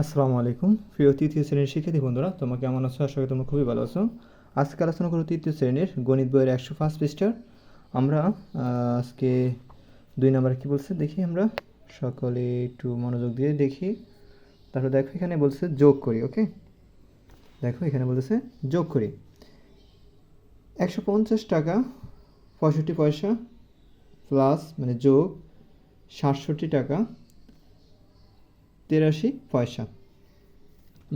আসসালামু আলাইকুম। প্রিয় তৃতীয় শ্রেণির শিক্ষার্থী বন্ধুরা, তোমরা কেমন আছো? আশা করি তোমরা খুবই ভালো আছো। আজকে আলোচনা করো তৃতীয় শ্রেণির গণিত বইয়ের একশো পাঁচ পৃষ্ঠার। আমরা আজকে দুই নাম্বার কি বলছে? দেখি আমরা। সকলে একটু মনোযোগ দিয়ে দেখি। তারপর দেখো, এখানে বলছে যোগ করি, ওকে? দেখো, এখানে বলতেছে যোগ করি। একশো পঞ্চাশ টাকা, পঁয়ষট্টি পয়সা, প্লাস মানে যোগ সাতষট্টি টাকা তেরাশি পয়সা।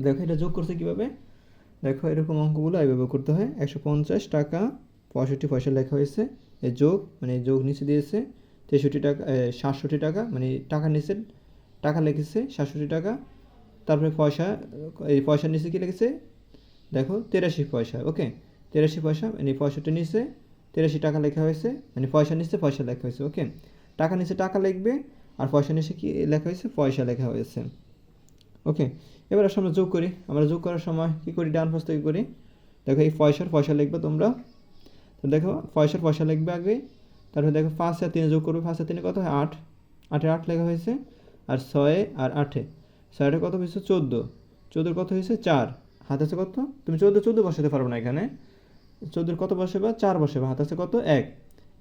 দেখো এটা যোগ করছে কীভাবে? দেখো এরকম অঙ্কগুলো এইভাবে করতে হয়। একশো পঞ্চাশ টাকা পঁয়ষট্টি পয়সা লেখা হয়েছে। এই যোগ মানে যোগ নিচে দিয়েছে। তেষট্টি টাকা সাতষট্টি টাকা মানে টাকা নিচে, টাকা লিখেছে সাতষট্টি টাকা। তারপরে পয়সা, এই পয়সার নিচে কী লিখেছে? দেখো তেরাশি পয়সা, ওকে? তেরাশি পয়সা মানে পয়সাটা নিচে, তেরাশি টাকা লেখা হয়েছে মানে পয়সা নিচে পয়সা লেখা হয়েছে, ওকে? টাকা নিচে টাকা লিখবে আর পয়সা নিচে কি লেখা হয়েছে? পয়সা লেখা হয়েছে। ওকে, এবার আসলে আমরা যোগ করি। আমরা যোগ করার সময় কি করি? ডান পাশ থেকে করি। দেখো এই পয়সার পয়সা লিখবে তোমরা। তো দেখো, পয়সার পয়সা লিখবে আগে। তারপরে দেখো পাঁচ আর তিনে যোগ করবে। পাঁচ আর তিনে কত হয়? আট। আটে আট লেখা হয়েছে। আর ছয়ে আর আটে। ছয়টা কত হয়েছে? চোদ্দ। চোদ্দোর কত হয়েছে? চার। হাত আছে কত? তুমি চোদ্দ চোদ্দ বসাতে পারবে না এখানে। চোদ্দোর কত বসে বা চার বসে বা হাত আছে কত? এক।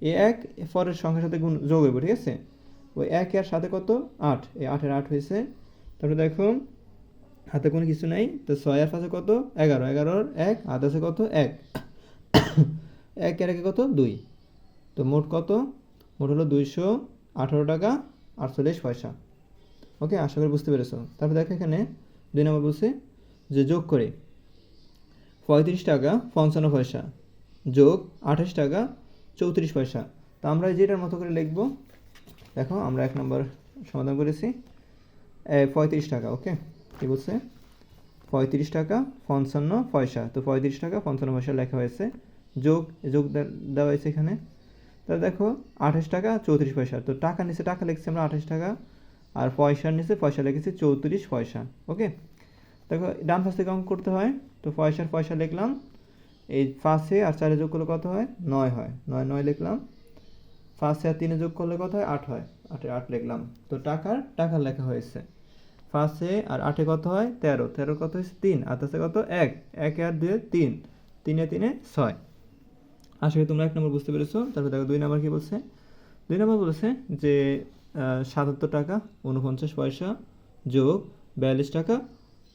এ এক পরের সংখ্যার সাথে গুণ যোগ হইব, ঠিক আছে? ওই এক এর সাথে কত? আট। এই আটের আট হয়েছে। তারপরে দেখো, হাতে কোনো কিছু নাই। তো ছয় আর পাশে কত? এগারো। এগারোর এক হাত আছে কত? এক। এক এর একে কত? দুই। তো মোট কত? মোট হলো দুইশো আঠারো টাকা আটচল্লিশ পয়সা। ওকে, আশা করি বুঝতে পেরেছ। তারপর দেখো এখানে, দুই নম্বর বলছে যে যোগ করে পঁয়ত্রিশ টাকা পঞ্চান্ন পয়সা, যোগ আঠাশ টাকা চৌত্রিশ পয়সা। তো আমরা যেটার মতো করে লিখব দেখো, আমরা এক নম্বর সমাধান করেছি। পঁয়ত্রিশ টাকা, ওকে? কী বলছে? পঁয়ত্রিশ টাকা পঞ্চান্ন পয়সা। তো পঁয়ত্রিশ টাকা পঞ্চান্ন পয়সা লেখা হয়েছে। যোগ যোগ দেওয়া হয়েছে এখানে। তাহলে দেখো, আঠাশ টাকা চৌত্রিশ পয়সা। তো টাকা নিচে, টাকা লিখছি আমরা আঠাশ টাকা। আর পয়সার নিচে, পয়সা লিখেছি চৌত্রিশ পয়সা, ওকে? দেখো, ডান পাশ থেকে করতে হয়। তো পয়সার পয়সা লিখলাম। এই পাঁচে আর চারে যোগ করলে কত হয়? নয় হয়। নয় নয় লিখলাম। পাঁচে আর তিনে যোগ করলে কত হয়? আট হয়। আটে আট লিখলাম। তো টাকার টাকা লেখা হয়েছে। পাঁচে আর আটে কত হয়? তেরো। তেরো কত হয়েছে? তিন। আর আছে কত? এক। একে আর দুয়ে তিন। তিনে তিনে ছয়। আশা করি তোমরা এক নম্বর বুঝতে পেরেছ। তারপর দেখো দুই নম্বর কি বলছে? দুই নম্বর বলছে যে সাতাত্তর টাকা উনপঞ্চাশ পয়সা যোগ বিয়াল্লিশ টাকা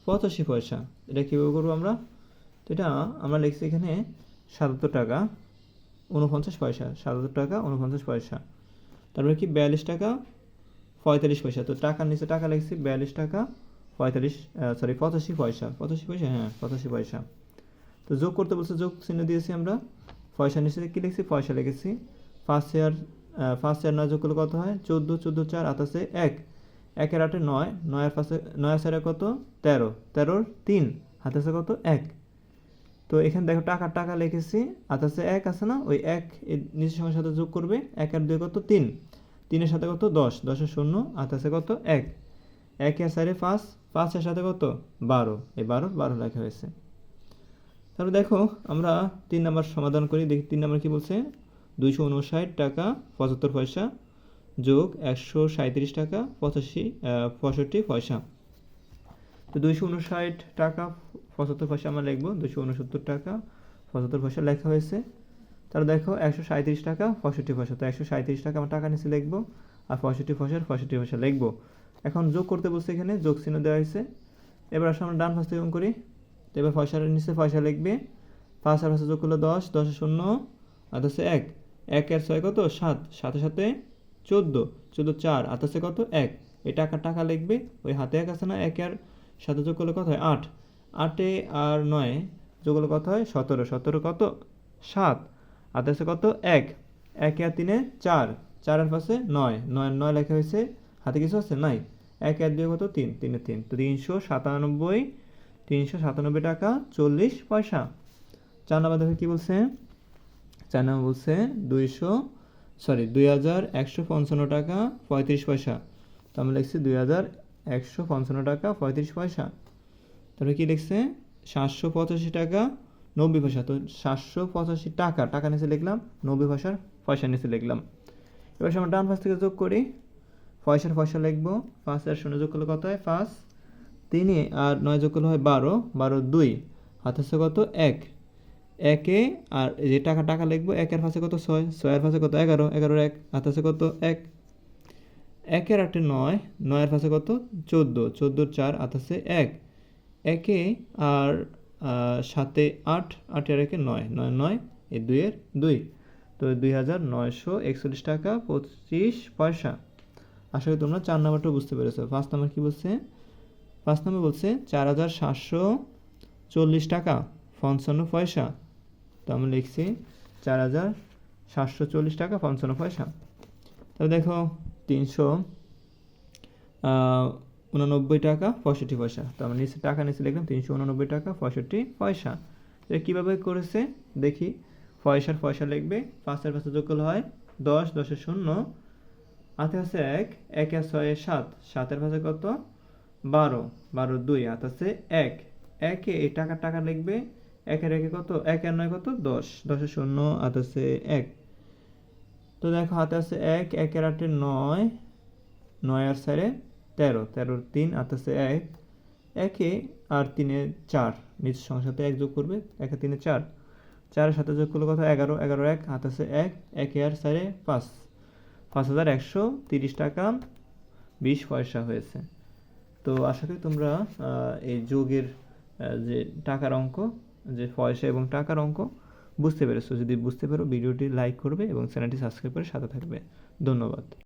পঁচাশি পয়সা। এটা কীভাবে করব আমরা? এটা আমরা লিখছি এখানে সাতাত্তর টাকা উনপঞ্চাশ পয়সা সাতাত্তর টাকা উনপঞ্চাশ পয়সা। তারপরে কি? বিয়াল্লিশ টাকা, পঁয়তাল্লিশ পয়সা। তো টাকার নিচে টাকা লিখছি, বিয়াল্লিশ টাকা, পঁয়তাল্লিশ সরি পঁচাশি পয়সা। পঁচাশি পয়সা? হ্যাঁ পঁচাশি পয়সা। তো যোগ করতে বলছে, যোগ চিহ্ন দিয়েছি আমরা। পয়সা নিচে কী লিখছি? পয়সা লিখেছি। ফার্স্ট ইয়ার ফার্স্ট ইয়ার নয় যোগ করলে কত হয়? চোদ্দ চোদ্দ চার আটাশে এক। একের আটে নয়, নয়ের পাশে নয় সারে কত? তেরো। তেরোর তিন হাতাশে কত? এক। তো এখানে দেখো টাকা টাকা লিখেছি। আতাশে এক আছে না? ওই এক নিজের সংখ্যার সাথে যোগ করবে। এক আর দুই কত? তিন। তিনের সাথে কত? দশ। দশের শূন্য আতাশে কত? এক। এক আর চারে পাঁচ। পাঁচের সাথে কত? বারো। এই বারো বারো লেখা হয়েছে। তারপর দেখো, আমরা তিন নাম্বার সমাধান করি। দেখি, তিন নাম্বার কি বলছে? দুইশো উনষাট টাকা পঁচাত্তর পয়সা যোগ একশো সাঁত্রিশ টাকা পঁচাশি পঁয়ষট্টি পয়সা। তো দুইশো উনষাট টাকা পঁচাত্তর পয়সা আমরা লিখব, দুশো উনসত্তর টাকা, পঁচাত্তর পয়সা লেখা হয়েছে। তাহলে দেখো একশো সাঁত্রিশ টাকা, পঁয়ষট্টি পয়সা তো একশো সাঁত্রিশ টাকা আমরা টাকা নিচে লিখব, আর পঁয়ষট্টি পয়সার পঁয়ষট্টি পয়সা লিখব। এখন যোগ করতে বলছে এখানে, যোগ চিহ্ন দেওয়া হয়েছে। এবার আসলে আমরা ডান অঙ্ক করি। তো এবার পয়সার নিচে পয়সা লিখবে। পাঁচ আর পাশে যোগ করলে দশ, দশে শূন্য, আর হচ্ছে এক। এক আর ছয় কত? সাত। সাথে সাথে চোদ্দ। চোদ্দ চার। আর হচ্ছে কত? এক। এই টাকা টাকা লিখবে। ওই হাতে এক আছে না? এক আর সাথে যোগ করলে কত হয়? আট। আটে আর নয় যোগ করলে কত হয়? সতেরো। সতেরো কত? সাত। আর আছে কত? এক। এক আর তিনে চার। চারের পাশে নয়। নয় নয় লেখা হয়েছে, হাতে কিছু আছে? নাই। এক আর দুই কত? তিন। তিনে তিন। তো তিনশো সাতানব্বই তিনশো সাতানব্বই টাকা চল্লিশ পয়সা। চার নম্বর দেখো কী বলছে? চার নম্বর বলছে দুইশো সরি দুই হাজার একশো পঞ্চান্ন টাকা পঁয়ত্রিশ পয়সা। তো আমরা লিখছি দুই হাজার একশো পঞ্চান্ন টাকা পঁয়ত্রিশ পয়সা। তারপরে কী লিখছে? সাতশো পঁচাশি টাকা নব্বই পয়সা। তো সাতশো পঁচাশি টাকা টাকা নিচে লিখলাম, নব্বই পয়সার পয়সা নিচে লিখলাম। এবার আমরা ডান পাশ থেকে যোগ করি। পয়সার পয়সা লিখব। পাঁচ আর শূন্য যোগ করলে কত হয়? পাঁচ। তিনে আর নয় যোগ করলে হয় বারো। বারো দুই। হাত আছে কত? এক। একে আর যে টাকা টাকা লিখব একের পাশে কত? ছয়। ছয়ের পাশে কত? এগারো। এগারোর এক। হাত আছে কত? এক। একের আটে নয়। নয়ের পাশে কত? চোদ্দ। চোদ্দোর চার। হাত এক। একে আর সাতে আট আটের একে নয় নয় নয়, এই দুইয়ের দুই। তো দুই হাজার নয়শো একচল্লিশ টাকা পঁচিশ পয়সা। আশা করি তোমরা চার নাম্বারটা বুঝতে পেরেছ। পাঁচ নাম্বার কী বলছে? পাঁচ নাম্বার বলছে চার হাজার সাতশো চল্লিশ টাকা, পঞ্চান্ন পয়সা। তো আমি লিখছি চার হাজার সাতশো চল্লিশ টাকা, পঞ্চান্ন পয়সা। তবে দেখো তিনশো উননব্বই টাকা, পঁয়ষট্টি পয়সা। তো আমরা নিচে টাকা নিচে লিখলাম, তিনশো উননব্বই টাকা, পঁয়ষট্টি পয়সা। এটা কীভাবে করেছে? দেখি। পয়সার পয়সা লিখবে, পাঁচের পাশে যোগ করলে হয় দশ, দশের শূন্য। হাতে আছে এক, একে ছয়ে সাত। সাতের পাশে কত? বারো। বারো দুই হাত আছে এক। একে এই টাকা টাকা লিখবে, একের একে কত? এক আর নয় কত? দশ। দশের শূন্য হাত আছে এক। তো দেখো হাতে আছে এক, একের আটে নয়। নয় আর চারে তেরো, তেরোর তিন আছে এক, একে আর তিনে চার। সংখ্যার সাথে এক যোগ করবে, একে তিনে চার। চারের সাথে যোগ করলে কথা এগারো এগারো এক আছে এক, একে আর চারে পাঁচ। পাঁচ হাজার একশো তিরিশ টাকা বিশ পয়সা হয়েছে। তো আশা করি তোমরা এই যোগের যে টাকার অঙ্ক, যে পয়সা এবং টাকার অঙ্ক, বুঝতে পেরেছ। যদি বুঝতে পারো, ভিডিওটি লাইক করবে এবং চ্যানেলটি সাবস্ক্রাইব করে সাথে থাকবে। ধন্যবাদ।